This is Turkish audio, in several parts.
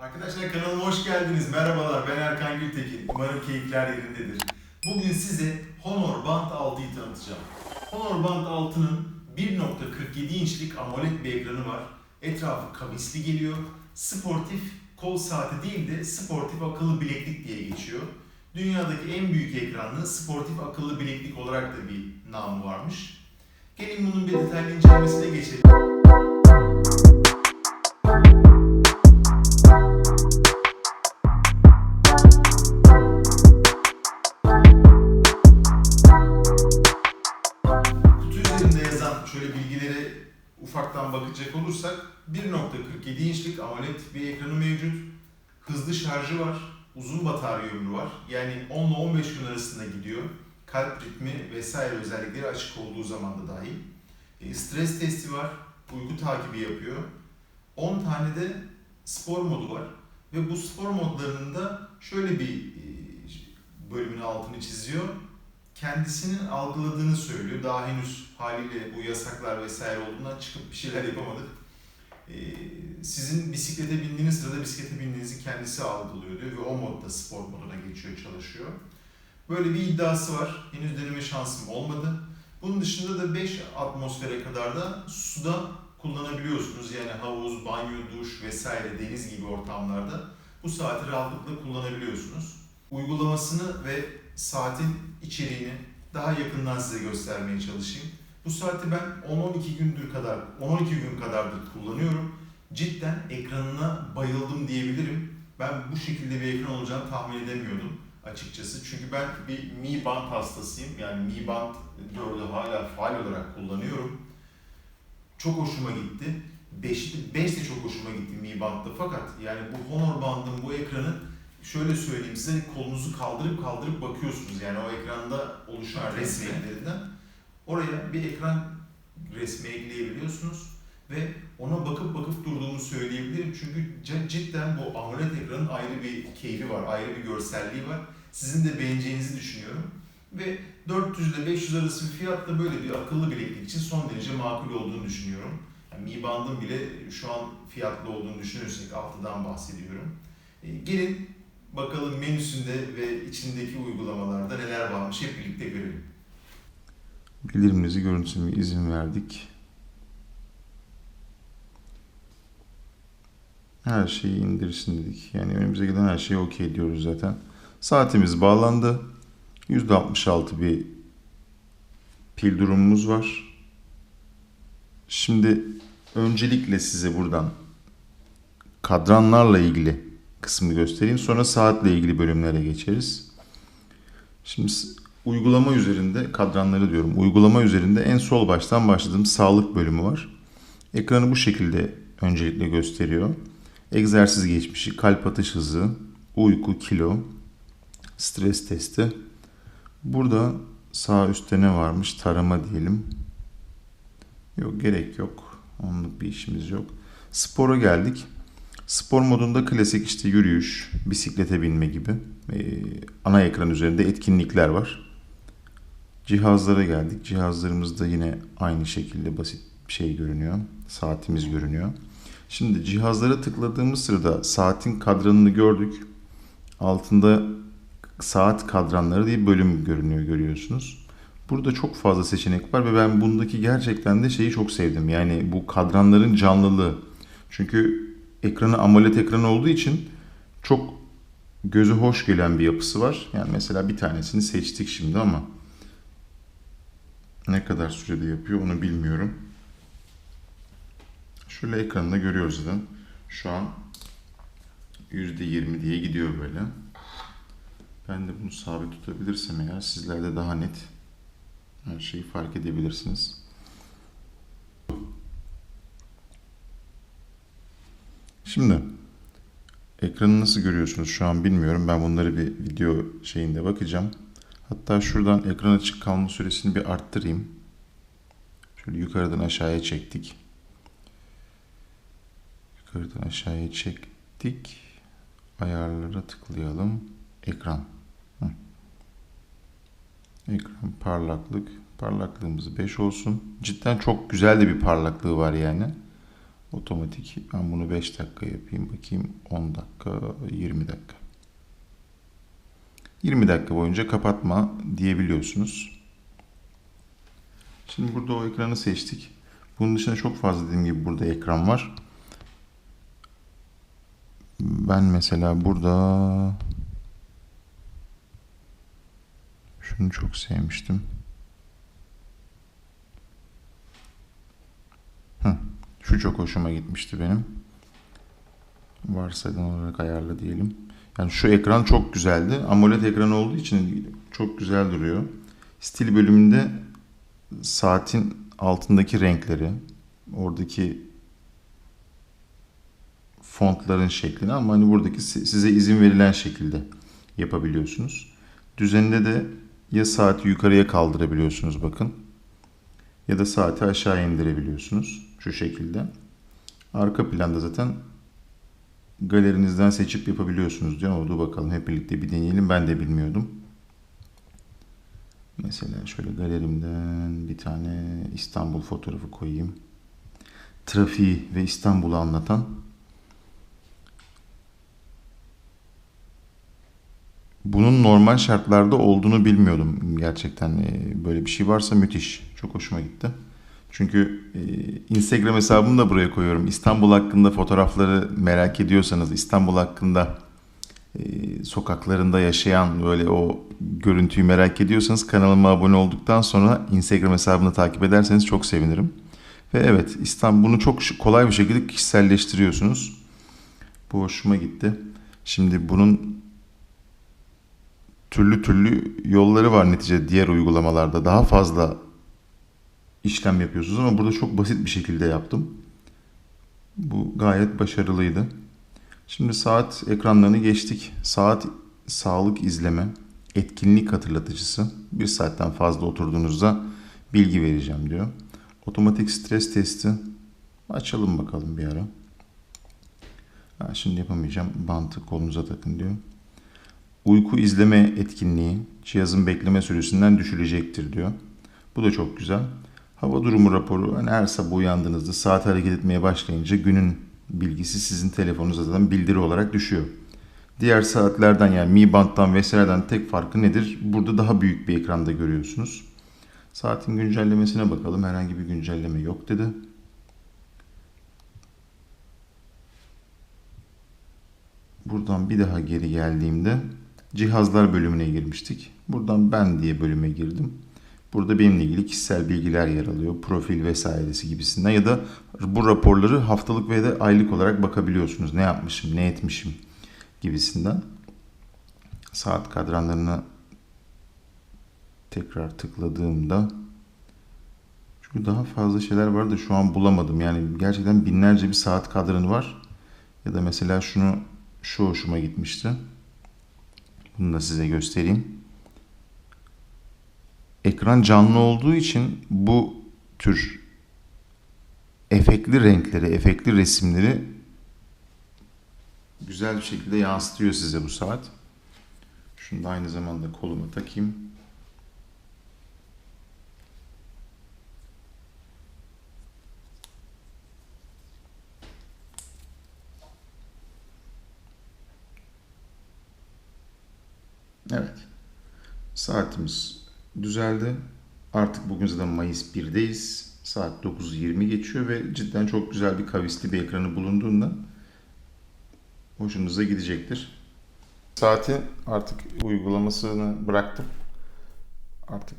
Arkadaşlar kanalıma hoş geldiniz. Merhabalar ben Erkan Gültekin. Umarım keyifler yerindedir. Bugün size Honor Band 6'yı tanıtacağım. Honor Band 6'nın 1.47 inçlik AMOLED bir ekranı var. Etrafı kavisli geliyor. Sportif kol saati değil de sportif akıllı bileklik diye geçiyor. Dünyadaki en büyük ekranlı sportif akıllı bileklik olarak da bir namı varmış. Gelin bunun bir detaylı incelemesine geçelim. Şarjı var. Uzun batarya ömrü var. Yani 10 ile 15 gün arasında gidiyor. Kalp ritmi vesaire özellikleri açık olduğu zaman da dahil. E, stres testi var. Uyku takibi yapıyor. 10 tane de spor modu var. Ve bu spor modlarının da şöyle bir e, bölümün altını çiziyor kendisinin algıladığını söylüyor. Daha henüz haliyle bu yasaklar vesaire olduğundan çıkıp bir şeyler yapamadık. Ee, sizin bisiklete bindiğiniz sırada bisiklete bindiğinizi kendisi algılıyor diyor ve o modda spor moduna geçiyor, çalışıyor. Böyle bir iddiası var. Henüz deneme şansım olmadı. Bunun dışında da 5 atmosfere kadar da suda kullanabiliyorsunuz. Yani havuz, banyo, duş vesaire deniz gibi ortamlarda bu saati rahatlıkla kullanabiliyorsunuz. Uygulamasını ve saatin içeriğini daha yakından size göstermeye çalışayım. Bu saati ben 10-12 gündür kadar, 10-12 gün kadardır kullanıyorum. Cidden ekranına bayıldım diyebilirim. Ben bu şekilde bir ekran olacağını tahmin edemiyordum açıkçası. Çünkü ben bir Mi Band hastasıyım. Yani Mi Band 4'ü hala faal olarak kullanıyorum. Çok hoşuma gitti. 5, 5 de çok hoşuma gitti Mi Band'da fakat yani bu Honor Band'ın bu ekranı şöyle söyleyeyim size kolunuzu kaldırıp kaldırıp bakıyorsunuz yani o ekranda oluşan resim renklerinden oraya bir ekran resmi ekleyebiliyorsunuz ve ona bakıp bakıp durduğumu söyleyebilirim çünkü cidden bu AMOLED ekranın ayrı bir keyfi var, ayrı bir görselliği var. Sizin de beğeneceğinizi düşünüyorum. Ve 400 ile 500 arası bir fiyatla böyle bir akıllı bileklik için son derece makul olduğunu düşünüyorum. Yani Mi Band'ın bile şu an fiyatlı olduğunu düşünürsek 6'dan bahsediyorum. E, gelin Bakalım menüsünde ve içindeki uygulamalarda neler varmış hep birlikte görelim. Bildirimimizi görüntülemeye izin verdik. Her şeyi indirsin dedik. Yani önümüze gelen her şeyi okey diyoruz zaten. Saatimiz bağlandı. %66 bir pil durumumuz var. Şimdi öncelikle size buradan kadranlarla ilgili kısmını göstereyim. Sonra saatle ilgili bölümlere geçeriz. Şimdi uygulama üzerinde kadranları diyorum. Uygulama üzerinde en sol baştan başladığım sağlık bölümü var. Ekranı bu şekilde öncelikle gösteriyor. Egzersiz geçmişi, kalp atış hızı, uyku, kilo, stres testi. Burada sağ üstte ne varmış? Tarama diyelim. Yok gerek yok. Onluk bir işimiz yok. Spora geldik. Spor modunda klasik işte yürüyüş, bisiklete binme gibi ee, ana ekran üzerinde etkinlikler var. Cihazlara geldik. Cihazlarımızda yine aynı şekilde basit bir şey görünüyor. Saatimiz görünüyor. Şimdi cihazlara tıkladığımız sırada saatin kadranını gördük. Altında saat kadranları diye bölüm görünüyor görüyorsunuz. Burada çok fazla seçenek var ve ben bundaki gerçekten de şeyi çok sevdim. Yani bu kadranların canlılığı. Çünkü ekranı AMOLED ekran olduğu için çok gözü hoş gelen bir yapısı var. Yani mesela bir tanesini seçtik şimdi ama ne kadar sürede yapıyor onu bilmiyorum. Şöyle ekranında görüyoruz zaten. Şu an %20 diye gidiyor böyle. Ben de bunu sabit tutabilirsem eğer sizler de daha net her şeyi fark edebilirsiniz. Şimdi ekranı nasıl görüyorsunuz şu an bilmiyorum. Ben bunları bir video şeyinde bakacağım. Hatta şuradan ekran açık kalma süresini bir arttırayım. Şöyle yukarıdan aşağıya çektik. Yukarıdan aşağıya çektik. Ayarlara tıklayalım. Ekran. Hı. Ekran parlaklık. Parlaklığımız 5 olsun. Cidden çok güzel de bir parlaklığı var yani. Otomatik. Ben bunu 5 dakika yapayım. Bakayım 10 dakika, 20 dakika. 20 dakika boyunca kapatma diyebiliyorsunuz. Şimdi burada o ekranı seçtik. Bunun dışında çok fazla dediğim gibi burada ekran var. Ben mesela burada şunu çok sevmiştim. Hı, şu çok hoşuma gitmişti benim. Varsayılan olarak ayarla diyelim. Yani şu ekran çok güzeldi. AMOLED ekran olduğu için çok güzel duruyor. Stil bölümünde saatin altındaki renkleri, oradaki fontların şeklini ama hani buradaki si- size izin verilen şekilde yapabiliyorsunuz. Düzeninde de ya saati yukarıya kaldırabiliyorsunuz bakın ya da saati aşağı indirebiliyorsunuz şu şekilde. Arka planda zaten galerinizden seçip yapabiliyorsunuz diyor. Oldu bakalım hep birlikte bir deneyelim. Ben de bilmiyordum. Mesela şöyle galerimden bir tane İstanbul fotoğrafı koyayım. Trafiği ve İstanbul'u anlatan Bunun normal şartlarda olduğunu bilmiyordum gerçekten. Ee, Böyle bir şey varsa müthiş. Çok hoşuma gitti. Çünkü e, Instagram hesabımı da buraya koyuyorum. İstanbul hakkında fotoğrafları merak ediyorsanız, İstanbul hakkında e, sokaklarında yaşayan böyle o görüntüyü merak ediyorsanız kanalıma abone olduktan sonra Instagram hesabını takip ederseniz çok sevinirim. Ve evet İstanbul bunu çok kolay bir şekilde kişiselleştiriyorsunuz. Bu hoşuma gitti. Şimdi bunun türlü türlü yolları var neticede diğer uygulamalarda. Daha fazla işlem yapıyorsunuz ama burada çok basit bir şekilde yaptım. Bu gayet başarılıydı. Şimdi saat ekranlarını geçtik. Saat sağlık izleme, etkinlik hatırlatıcısı. Bir saatten fazla oturduğunuzda bilgi vereceğim diyor. Otomatik stres testi. Açalım bakalım bir ara. Ha, şimdi yapamayacağım. Bantı kolunuza takın diyor. Uyku izleme etkinliği cihazın bekleme süresinden düşülecektir diyor. Bu da çok güzel. Hava durumu raporu hani her sabah uyandığınızda saat hareket etmeye başlayınca günün bilgisi sizin telefonunuza zaten bildiri olarak düşüyor. Diğer saatlerden yani Mi Band'dan vesaireden tek farkı nedir? Burada daha büyük bir ekranda görüyorsunuz. Saatin güncellemesine bakalım. Herhangi bir güncelleme yok dedi. Buradan bir daha geri geldiğimde cihazlar bölümüne girmiştik. Buradan ben diye bölüme girdim. Burada benimle ilgili kişisel bilgiler yer alıyor. Profil vesairesi gibisinden ya da bu raporları haftalık ve de aylık olarak bakabiliyorsunuz. Ne yapmışım, ne etmişim gibisinden. Saat kadranlarına tekrar tıkladığımda çünkü daha fazla şeyler var da şu an bulamadım. Yani gerçekten binlerce bir saat kadranı var. Ya da mesela şunu şu hoşuma gitmişti. Bunu da size göstereyim. Ekran canlı olduğu için bu tür efektli renkleri, efektli resimleri güzel bir şekilde yansıtıyor size bu saat. Şunu da aynı zamanda koluma takayım. Evet. Saatimiz düzeldi. Artık bugün zaten Mayıs 1'deyiz. Saat 9.20 geçiyor ve cidden çok güzel bir kavisli bir ekranı bulunduğundan hoşunuza gidecektir. Saati artık uygulamasını bıraktım. Artık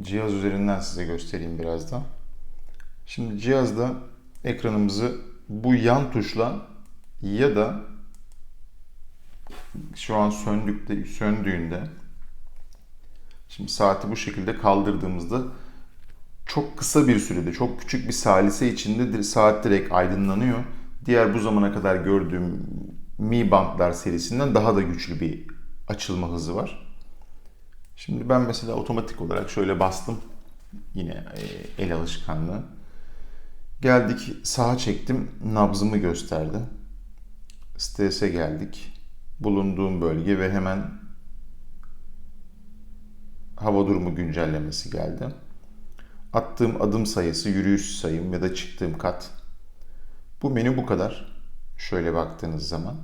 cihaz üzerinden size göstereyim birazdan. Şimdi cihazda ekranımızı bu yan tuşla ya da şu an söndükte söndüğünde şimdi saati bu şekilde kaldırdığımızda çok kısa bir sürede çok küçük bir salise içinde saat direkt aydınlanıyor. Diğer bu zamana kadar gördüğüm Mi Bandlar serisinden daha da güçlü bir açılma hızı var. Şimdi ben mesela otomatik olarak şöyle bastım. Yine e, el alışkanlığı. Geldik sağa çektim. Nabzımı gösterdi. Strese geldik bulunduğum bölge ve hemen hava durumu güncellemesi geldi. attığım adım sayısı, yürüyüş sayım ya da çıktığım kat. Bu menü bu kadar. Şöyle baktığınız zaman.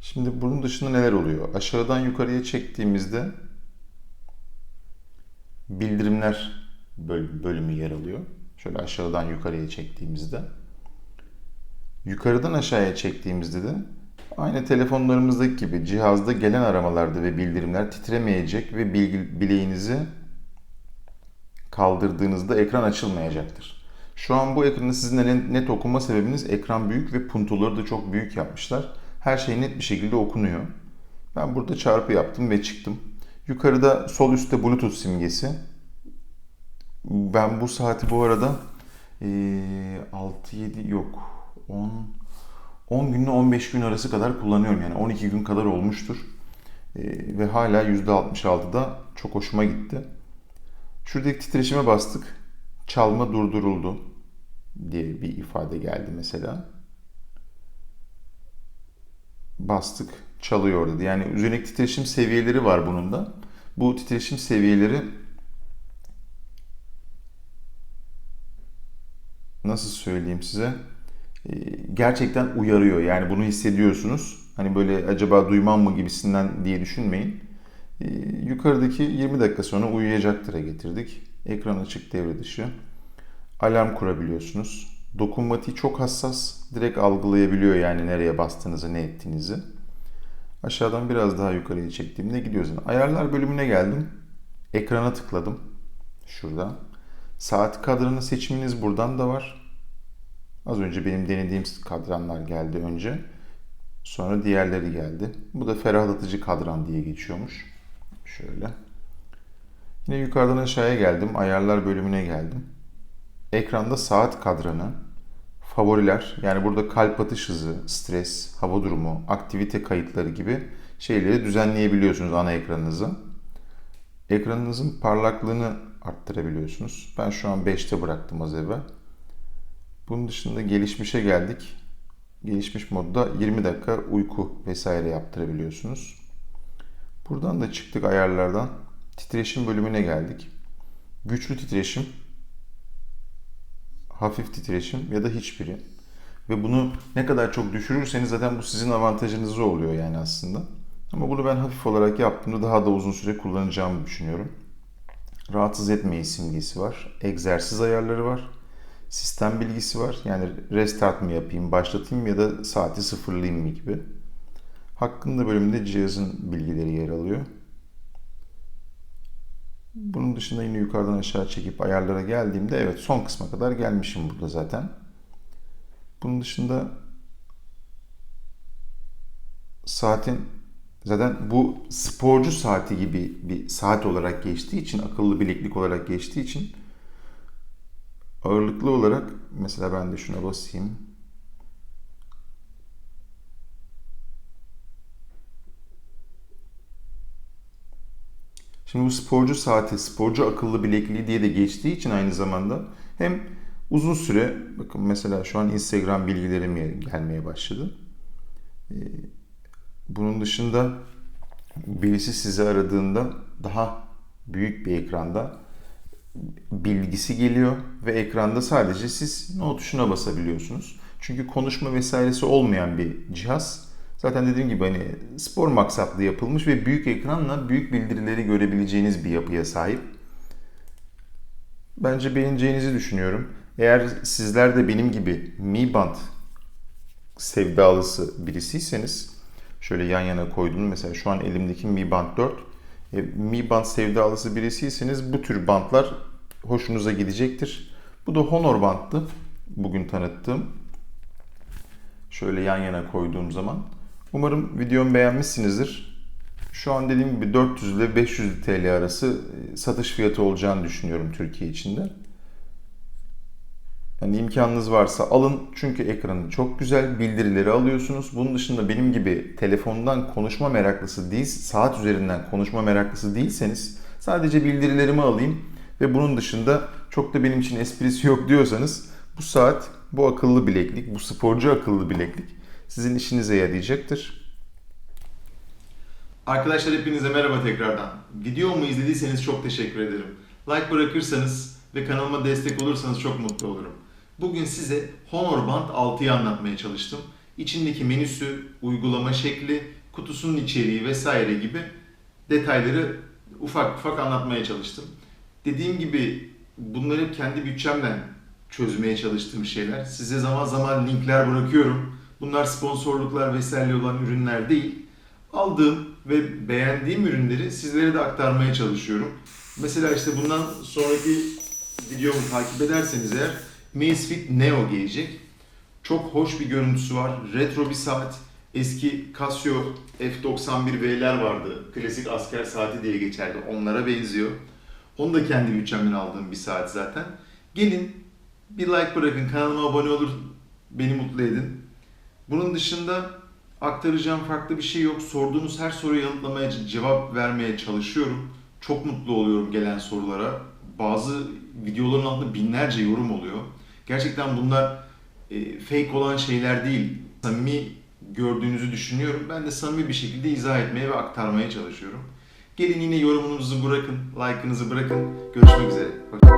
Şimdi bunun dışında neler oluyor? Aşağıdan yukarıya çektiğimizde bildirimler böl- bölümü yer alıyor. Şöyle aşağıdan yukarıya çektiğimizde. Yukarıdan aşağıya çektiğimizde de aynı telefonlarımızdaki gibi cihazda gelen aramalarda ve bildirimler titremeyecek ve bilgi, bileğinizi kaldırdığınızda ekran açılmayacaktır. Şu an bu ekranı sizinle net- okuma sebebiniz ekran büyük ve puntoları da çok büyük yapmışlar. Her şey net bir şekilde okunuyor. Ben burada çarpı yaptım ve çıktım. Yukarıda sol üstte Bluetooth simgesi. Ben bu saati bu arada eee, 6-7 yok 10 10 günle 15 gün arası kadar kullanıyorum yani 12 gün kadar olmuştur. Eee, ve hala %66'da çok hoşuma gitti. Şuradaki titreşime bastık. Çalma durduruldu diye bir ifade geldi mesela. Bastık çalıyor dedi. Yani üzerindeki titreşim seviyeleri var bunun da. Bu titreşim seviyeleri nasıl söyleyeyim size? Ee, Gerçekten uyarıyor. Yani bunu hissediyorsunuz. Hani böyle acaba duymam mı gibisinden diye düşünmeyin. Ee, Yukarıdaki 20 dakika sonra uyuyacaktıra getirdik. Ekran açık devre dışı. Alarm kurabiliyorsunuz. Dokunmatiği çok hassas. Direkt algılayabiliyor yani nereye bastığınızı, ne ettiğinizi. Aşağıdan biraz daha yukarıya çektiğimde gidiyoruz. Ayarlar bölümüne geldim. Ekrana tıkladım. Şurada. Saat kadranı seçiminiz buradan da var. Az önce benim denediğim kadranlar geldi önce. Sonra diğerleri geldi. Bu da ferahlatıcı kadran diye geçiyormuş. Şöyle. Yine yukarıdan aşağıya geldim. Ayarlar bölümüne geldim. Ekranda saat kadranı, favoriler yani burada kalp atış hızı, stres, hava durumu, aktivite kayıtları gibi şeyleri düzenleyebiliyorsunuz ana ekranınıza. Ekranınızın parlaklığını arttırabiliyorsunuz. Ben şu an 5'te bıraktım az evvel. Bunun dışında gelişmişe geldik. Gelişmiş modda 20 dakika uyku vesaire yaptırabiliyorsunuz. Buradan da çıktık ayarlardan. Titreşim bölümüne geldik. Güçlü titreşim, hafif titreşim ya da hiçbiri. Ve bunu ne kadar çok düşürürseniz zaten bu sizin avantajınıza oluyor yani aslında. Ama bunu ben hafif olarak yaptığımda daha da uzun süre kullanacağımı düşünüyorum. Rahatsız etmeyi simgesi var. Egzersiz ayarları var. Sistem bilgisi var. Yani restart mı yapayım, başlatayım ya da saati sıfırlayayım mı gibi. Hakkında bölümünde cihazın bilgileri yer alıyor. Bunun dışında yine yukarıdan aşağı çekip ayarlara geldiğimde evet son kısma kadar gelmişim burada zaten. Bunun dışında saatin zaten bu sporcu saati gibi bir saat olarak geçtiği için akıllı bileklik olarak geçtiği için ağırlıklı olarak mesela ben de şuna basayım. Şimdi bu sporcu saati, sporcu akıllı bilekliği diye de geçtiği için aynı zamanda hem uzun süre, bakın mesela şu an Instagram bilgilerim gelmeye başladı. Ee, Bunun dışında birisi sizi aradığında daha büyük bir ekranda bilgisi geliyor ve ekranda sadece siz no tuşuna basabiliyorsunuz. Çünkü konuşma vesairesi olmayan bir cihaz. Zaten dediğim gibi hani spor maksatlı yapılmış ve büyük ekranla büyük bildirileri görebileceğiniz bir yapıya sahip. Bence beğeneceğinizi düşünüyorum. Eğer sizler de benim gibi Mi Band sevdalısı birisiyseniz şöyle yan yana koydum. Mesela şu an elimdeki Mi Band 4. E, Mi Band sevdalısı birisiyseniz bu tür bantlar hoşunuza gidecektir. Bu da Honor banttı. Bugün tanıttığım. Şöyle yan yana koyduğum zaman. Umarım videomu beğenmişsinizdir. Şu an dediğim gibi 400 ile 500 TL arası e, satış fiyatı olacağını düşünüyorum Türkiye içinde. Yani imkanınız varsa alın çünkü ekranı çok güzel, bildirileri alıyorsunuz. Bunun dışında benim gibi telefondan konuşma meraklısı değil, saat üzerinden konuşma meraklısı değilseniz sadece bildirilerimi alayım ve bunun dışında çok da benim için esprisi yok diyorsanız bu saat, bu akıllı bileklik, bu sporcu akıllı bileklik sizin işinize yarayacaktır. Arkadaşlar hepinize merhaba tekrardan. Videomu izlediyseniz çok teşekkür ederim. Like bırakırsanız ve kanalıma destek olursanız çok mutlu olurum. Bugün size Honor Band 6'yı anlatmaya çalıştım. İçindeki menüsü, uygulama şekli, kutusunun içeriği vesaire gibi detayları ufak ufak anlatmaya çalıştım. Dediğim gibi bunları kendi bütçemden çözmeye çalıştığım şeyler. Size zaman zaman linkler bırakıyorum. Bunlar sponsorluklar vesaire olan ürünler değil. Aldığım ve beğendiğim ürünleri sizlere de aktarmaya çalışıyorum. Mesela işte bundan sonraki videomu takip ederseniz eğer Amazfit Neo gelecek. Çok hoş bir görüntüsü var. Retro bir saat. Eski Casio F91V'ler vardı. Klasik asker saati diye geçerdi. Onlara benziyor. Onu da kendi bütçemden aldığım bir saat zaten. Gelin bir like bırakın, kanalıma abone olur, beni mutlu edin. Bunun dışında aktaracağım farklı bir şey yok. Sorduğunuz her soruyu yanıtlamaya, cevap vermeye çalışıyorum. Çok mutlu oluyorum gelen sorulara. Bazı videoların altında binlerce yorum oluyor. Gerçekten bunlar e, fake olan şeyler değil. Samimi gördüğünüzü düşünüyorum. Ben de samimi bir şekilde izah etmeye ve aktarmaya çalışıyorum. Gelin yine yorumunuzu bırakın, like'ınızı bırakın. Görüşmek üzere. Hoşçakalın.